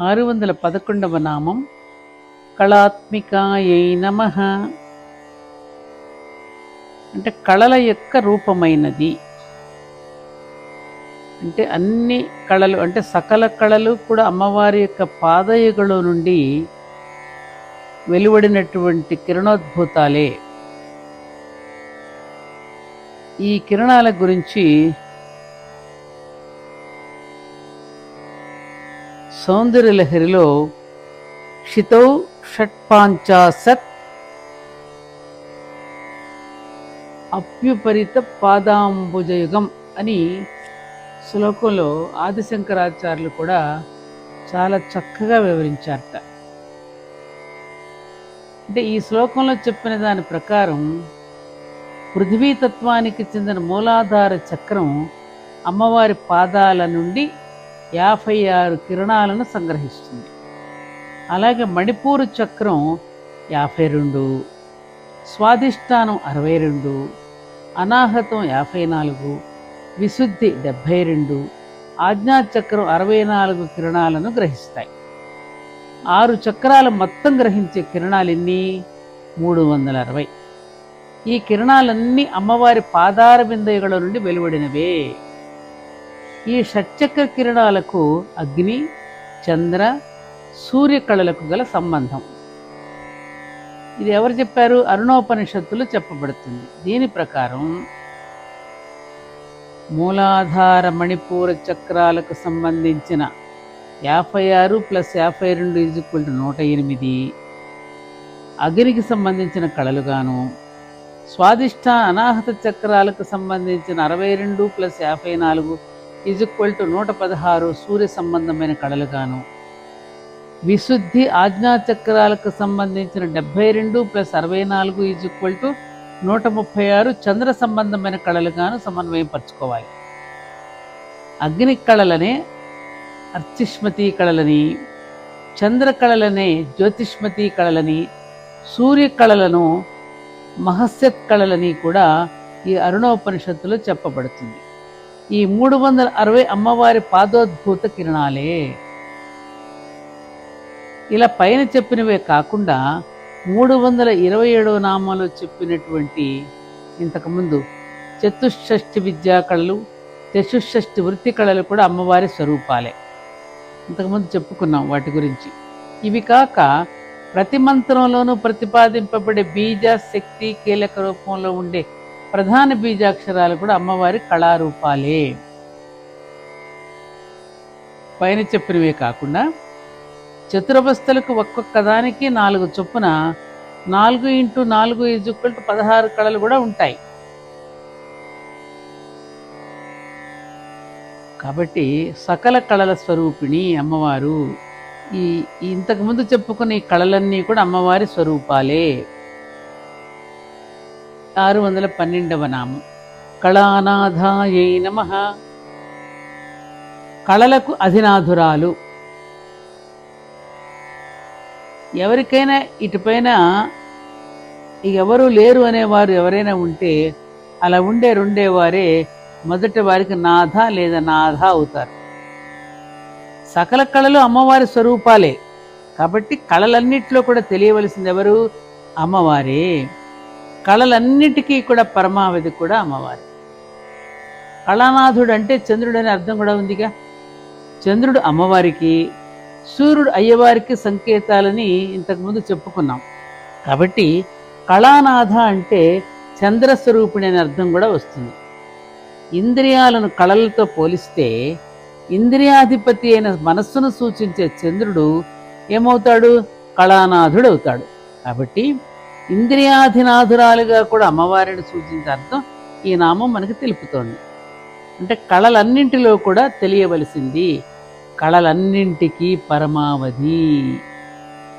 ఆరు వందల పదకొండవ నామం. కళాత్మికాయై నమ. అంటే కళల యొక్క రూపమైనది. అంటే అన్ని కళలు అంటే సకల కళలు కూడా అమ్మవారి యొక్క పాదయుగలో నుండి వెలువడినటువంటి కిరణోద్భూతాలే. ఈ కిరణాల గురించి సౌందర్యలహరిలో క్షితౌ షట్పాంచాశత్ అప్యుపరిత పాదాంబుజయుగం అని శ్లోకంలో ఆదిశంకరాచార్యులు కూడా చాలా చక్కగా వివరించారట. అంటే ఈ శ్లోకంలో చెప్పిన దాని ప్రకారం పృథ్వీతత్వానికి చెందిన మూలాధార చక్రం అమ్మవారి పాదాల నుండి యాభై ఆరు కిరణాలను సంగ్రహిస్తుంది. అలాగే మణిపూరు చక్రం యాభై రెండు స్వాధిష్టానం అరవై రెండు అనాహతం యాభై నాలుగు విశుద్ధి డెబ్భై రెండు ఆజ్ఞాచక్రం అరవై నాలుగు కిరణాలను గ్రహిస్తాయి. ఆరు చక్రాలు మొత్తం గ్రహించే కిరణాలన్నీ మూడు వందల అరవై. ఈ కిరణాలన్నీ అమ్మవారి పాదార బిందయుగల నుండి వెలువడినవే. ఈ షట్చక్ర కిరణాలకు అగ్ని చంద్ర సూర్య కళలకు గల సంబంధం. ఇది ఎవరు చెప్పారు? అరుణోపనిషత్తులు చెప్పబడుతుంది. దీని ప్రకారం మూలాధార మణిపూర చక్రాలకు సంబంధించిన యాభై ఆరు ప్లస్ యాభై రెండు ఈజ్వల్ టు నూట ఎనిమిది. అగ్నికి సంబంధించిన కళలుగాను స్వాదిష్ట అనాహత చక్రాలకు సంబంధించిన అరవై రెండు ప్లస్ యాభై నాలుగు ఈజ్వల్ టు నూట పదహారు సూర్య సంబంధమైన కళలుగాను. విశుద్ధి ఆజ్ఞాచక్రాలకు సంబంధించిన డెబ్బై రెండు ప్లస్ అరవై నాలుగు ఈజ్ ఈక్వల్ టు నూట ముప్పై ఆరు చంద్ర సంబంధమైన కళలుగాను సమన్వయపరచుకోవాలి. అగ్ని కళలనే అర్చిష్మతి కళలని చంద్ర కళలనే జ్యోతిష్మతి కళలని సూర్య కళలను మహస్యత్ కళలని కూడా ఈ అరుణోపనిషత్తులో చెప్పబడుతుంది. ఈ మూడు వందల అరవై అమ్మవారి పాదోద్భూత కిరణాలే. ఇలా పైన చెప్పినవే కాకుండా మూడు వందల ఇరవై ఏడవ నామాలో చెప్పినటువంటి ఇంతకుముందు చతుషష్ఠి విద్యా కళలు చతుషష్ఠి వృత్తి కళలు కూడా అమ్మవారి స్వరూపాలే. ఇంతకుముందు చెప్పుకున్నాం వాటి గురించి. ఇవి కాక ప్రతి మంత్రంలోనూ ప్రతిపాదింపబడే బీజ శక్తి కీలక రూపంలో ఉండే ప్రధాన బీజాక్షరాలు కూడా అమ్మవారి కళారూపాలే. పైన చెప్పినవే కాకుండా చతురవస్థలకు ఒక్కొక్క దానికి నాలుగు చొప్పున నాలుగు ఇంటూ నాలుగు ఈజుక్కల్ టు పదహారు కళలు కూడా ఉంటాయి. కాబట్టి సకల కళల స్వరూపిణి అమ్మవారు. ఈ ఇంతకుముందు చెప్పుకునే ఈ కళలన్నీ కూడా అమ్మవారి స్వరూపాలే. ఆరు వందల పన్నెండవ నామం. కళానాథాయై నమ. కళలకు అధినాథురాలు ఎవరికైనా ఇటుపైన ఎవరు లేరు అనేవారు ఎవరైనా ఉంటే అలా ఉండే రెండేవారే మొదటి వారికి నాథ లేదా నాథ అవుతారు. సకల కళలు అమ్మవారి స్వరూపాలే. కాబట్టి కళలన్నిట్లో కూడా తెలియవలసింది ఎవరు? అమ్మవారే. కళలన్నిటికీ కూడా పరమావధి కూడా అమ్మవారి. కళానాథుడు అంటే చంద్రుడు అనే అర్థం కూడా ఉందిగా. చంద్రుడు అమ్మవారికి సూర్యుడు అయ్యవారికి సంకేతాలని ఇంతకుముందు చెప్పుకున్నాం. కాబట్టి కళానాథ అంటే చంద్రస్వరూపిణి అనే అర్థం కూడా వస్తుంది. ఇంద్రియాలను కళలతో పోలిస్తే ఇంద్రియాధిపతి అయిన మనస్సును సూచించే చంద్రుడు ఏమవుతాడు? కళానాథుడు అవుతాడు కాబట్టి ఇంద్రియాధినాధురాలుగా కూడా అమ్మవారిని సూచించే అర్థం ఈ నామం మనకు తెలుపుతోంది. అంటే కళలన్నింటిలో కూడా తెలియవలసింది కళలన్నింటికీ పరమావధి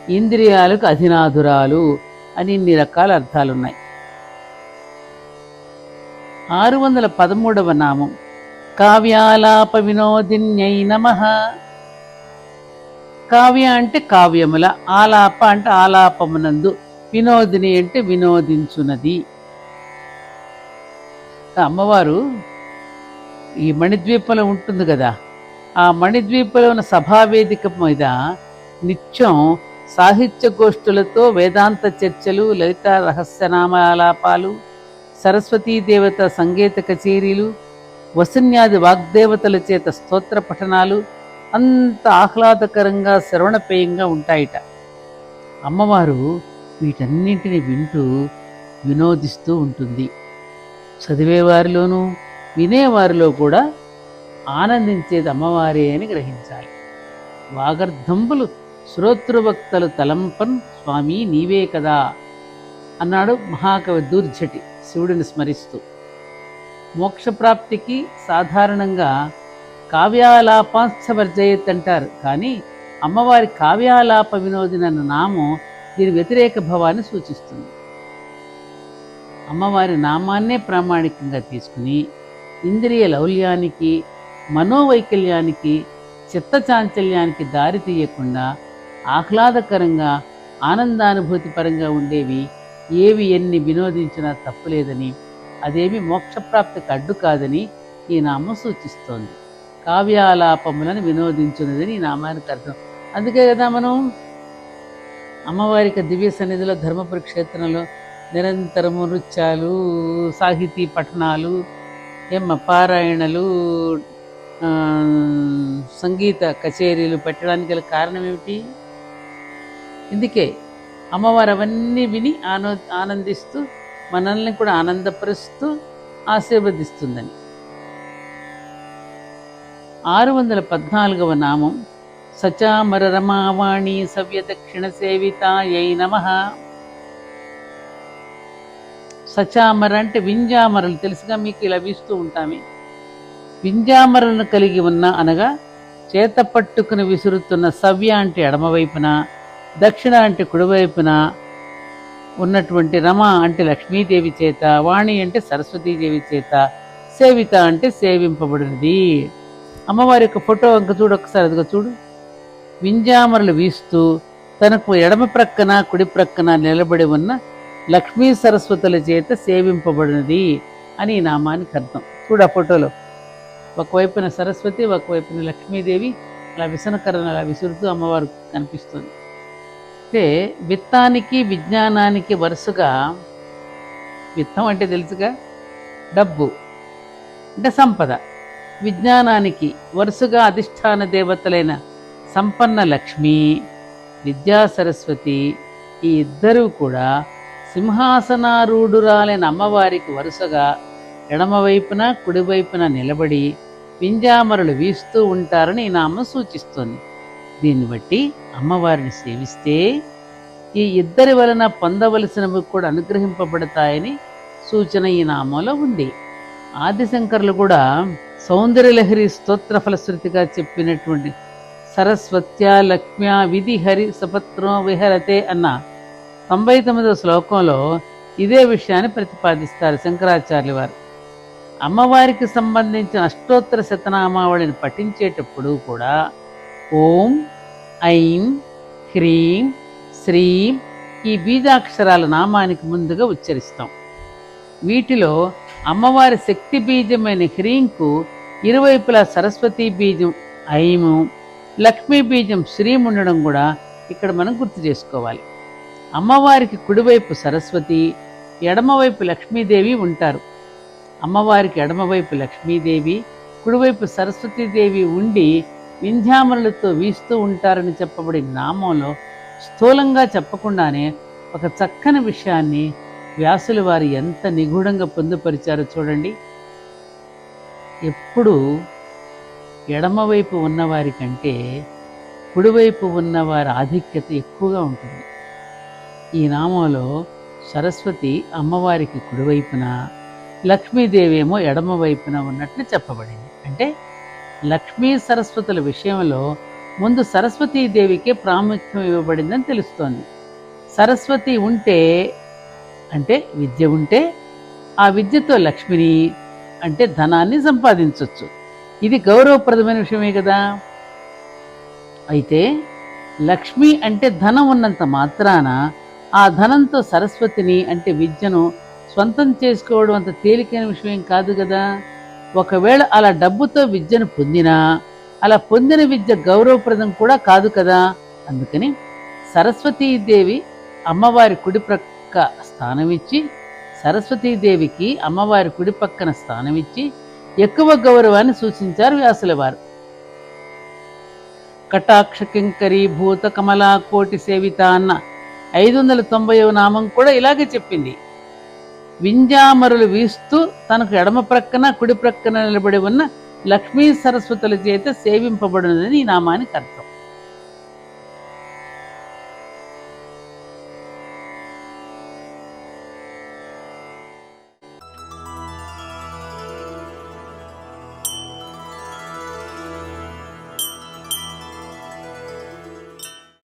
ఇంద్రియాలకు అధినాధురాలు అని ఇన్ని రకాల అర్థాలున్నాయి. ఆరు వందల పదమూడవ నామం. కావ్యాలాప వినోదిన్యై నమ. కావ్య అంటే కావ్యముల ఆలాప అంటే ఆలాపమునందు వినోదిని అంటే వినోదించునది. అమ్మవారు ఈ మణిద్వీపంలో ఉంటుంది కదా ఆ మణిద్వీపంలో ఉన్న సభావేదిక మీద నిత్యం సాహిత్య గోష్ఠులతో వేదాంత చర్చలు లలిత రహస్యనామాలాపాలు సరస్వతీ దేవత సంగీత కచేరీలు వసన్యాది వాగ్దేవతల చేత స్తోత్ర పఠనాలు అంత ఆహ్లాదకరంగా శ్రవణపేయంగా ఉంటాయిట. అమ్మవారు వీటన్నింటిని వింటూ వినోదిస్తూ ఉంటుంది. చదివేవారిలోనూ వినేవారిలో కూడా ఆనందించేది అమ్మవారే అని గ్రహించాలి. వాగర్ధంబులు శ్రోతృభక్తలు తలంపన్ స్వామి నీవే కదా అన్నాడు మహాకవి దూర్జటి శివుడిని స్మరిస్తూ. మోక్షప్రాప్తికి సాధారణంగా కావ్యాలాపాంశవర్జయత్ అంటారు. కానీ అమ్మవారి కావ్యాలాప వినోదినన్న నామం దీని వ్యతిరేక భావాన్ని సూచిస్తుంది. అమ్మవారి నామాన్నే ప్రామాణికంగా తీసుకుని ఇంద్రియ లౌల్యానికి మనోవైకల్యానికి చిత్త చాంచల్యానికి దారి తీయకుండా ఆహ్లాదకరంగా ఆనందానుభూతి పరంగా ఉండేవి ఏవి ఎన్ని వినోదించినా తప్పులేదని అదేమి మోక్షప్రాప్తికి అడ్డు కాదని ఈ నామం సూచిస్తోంది. కావ్యాలాపములను వినోదించున్నదని ఈ నామానికి అర్థం. అందుకే కదా మనం అమ్మవారికి దివ్య సన్నిధిలో ధర్మపురి క్షేత్రంలో నిరంతరము నృత్యాలు సాహితీ పఠనాలు ఏమ పారాయణలు సంగీత కచేరీలు పెట్టడానికి గల కారణం ఏమిటి? ఇందుకే అమ్మవారు అవన్నీ విని ఆనో ఆనందిస్తూ మనల్ని కూడా ఆనందపరుస్తూ ఆశీర్వదిస్తుందని. ఆరు వందల పద్నాలుగవ నామం సచామర రమావాణి సవ్యదక్షిణ సేవితాయై నమ. సచామర అంటే వింజామరలు తెలుసుగా మీకు ఇలా వీస్తూ ఉంటామే. వింజామరలను కలిగి ఉన్న అనగా చేత పట్టుకుని విసురుతున్న సవ్య అంటే ఎడమవైపున దక్షిణ అంటే కుడివైపున ఉన్నటువంటి రమ అంటే లక్ష్మీదేవి చేత వాణి అంటే సరస్వతీదేవి చేత సేవిత అంటే సేవింపబడినది. అమ్మవారి యొక్క ఫోటో ఇంకా చూడు ఒకసారి అదిగో చూడు. వింజామరలు వీస్తూ తనకు ఎడమ ప్రక్కన కుడి ప్రక్కన నిలబడి ఉన్న లక్ష్మీ సరస్వతుల చేత సేవింపబడినది అని ఈ నామానికి అర్థం. చూడు ఆ ఫోటోలో. ఒకవైపున సరస్వతి ఒకవైపున లక్ష్మీదేవి అలా విసనకరణ అలా విసురుతూ అమ్మవారు కనిపిస్తుంది. అయితే విత్తానికి విజ్ఞానానికి వరుసగా విత్తం అంటే తెలుసుగా? డబ్బు. అంటే సంపద. విజ్ఞానానికి వరుసగా అధిష్టాన దేవతలైన సంపన్న లక్ష్మి విద్యా సరస్వతి ఈ ఇద్దరూ కూడా సింహాసనారూఢురాలైన అమ్మవారికి వరుసగా ఎడమవైపున కుడివైపున నిలబడి పింజామరలు వీస్తూ ఉంటారని ఈ నామం సూచిస్తోంది. దీన్ని బట్టి అమ్మవారిని సేవిస్తే ఈ ఇద్దరి వలన పొందవలసినవి కూడా అనుగ్రహింపబడతాయని సూచన ఈ నామంలో ఉంది. ఆదిశంకర్లు కూడా సౌందర్యలహరి స్తోత్ర ఫలశ్రుతిగా చెప్పినటువంటి సరస్వత్యా లక్ష్మ్యా విధి హరి సపత్రం విహరతే అన్న తొంభై తొమ్మిదవ శ్లోకంలో ఇదే విషయాన్ని ప్రతిపాదిస్తారు శంకరాచార్యుల వారు. అమ్మవారికి సంబంధించిన అష్టోత్తర శతనామావళిని పఠించేటప్పుడు కూడా ఓం ఐం హ్రీం శ్రీం ఈ బీజాక్షరాల నామానికి ముందుగా ఉచ్చరిస్తాం. వీటిలో అమ్మవారి శక్తి బీజమైన హ్రీంకు ఇరువైపులా సరస్వతీ బీజం ఐము లక్ష్మీ బీజం శ్రీం ఉండడం కూడా ఇక్కడ మనం గుర్తు చేసుకోవాలి. అమ్మవారికి కుడివైపు సరస్వతి ఎడమవైపు లక్ష్మీదేవి ఉంటారు. అమ్మవారికి ఎడమవైపు లక్ష్మీదేవి కుడివైపు సరస్వతీదేవి ఉండి వింధ్యామరులతో వీస్తూ ఉంటారని చెప్పబడి నామంలో స్థూలంగా చెప్పకుండానే ఒక చక్కని విషయాన్ని వ్యాసుల వారు ఎంత నిగూఢంగా పొందుపరిచారో చూడండి. ఎప్పుడు ఎడమవైపు ఉన్నవారి కంటే కుడివైపు ఉన్నవారి ఆధిక్యత ఎక్కువగా ఉంటుంది. ఈ నామంలో సరస్వతి అమ్మవారికి కుడివైపున లక్ష్మీదేవి ఏమో ఎడమవైపున ఉన్నట్లు చెప్పబడింది. అంటే లక్ష్మీ సరస్వతుల విషయంలో ముందు సరస్వతీదేవికే ప్రాముఖ్యం ఇవ్వబడిందని తెలుస్తోంది. సరస్వతి ఉంటే అంటే విద్య ఉంటే ఆ విద్యతో లక్ష్మిని అంటే ధనాన్ని సంపాదించవచ్చు ఇది గౌరవప్రదమైన విషయమే కదా. అయితే లక్ష్మి అంటే ధనం ఉన్నంత మాత్రాన ఆ ధనంతో సరస్వతిని అంటే విద్యను స్వంతం చేసుకోవడం అంత తేలికైన విషయం కాదు కదా. ఒకవేళ అలా డబ్బుతో విద్యను పొందినా అలా పొందిన విద్య గౌరవప్రదం కూడా కాదు కదా. అందుకని సరస్వతీదేవి అమ్మవారి కుడి ప్రక్క స్థానం ఇచ్చి సరస్వతీదేవికి అమ్మవారి కుడి పక్కన స్థానం ఇచ్చి ఎక్కువ గౌరవాన్ని సూచించారు వ్యాసుల వారు. కటాక్ష కింకరి భూత కమలా కోటి సేవిత అన్న ఐదు వందల తొంభైవ నామం కూడా ఇలాగే చెప్పింది. వింజామరులు వీస్తూ తనకు ఎడమ ప్రక్కన కుడి ప్రక్కన నిలబడి ఉన్న లక్ష్మీ సరస్వతుల చేత సేవింపబడినదని ఈ నామానికి అర్థం.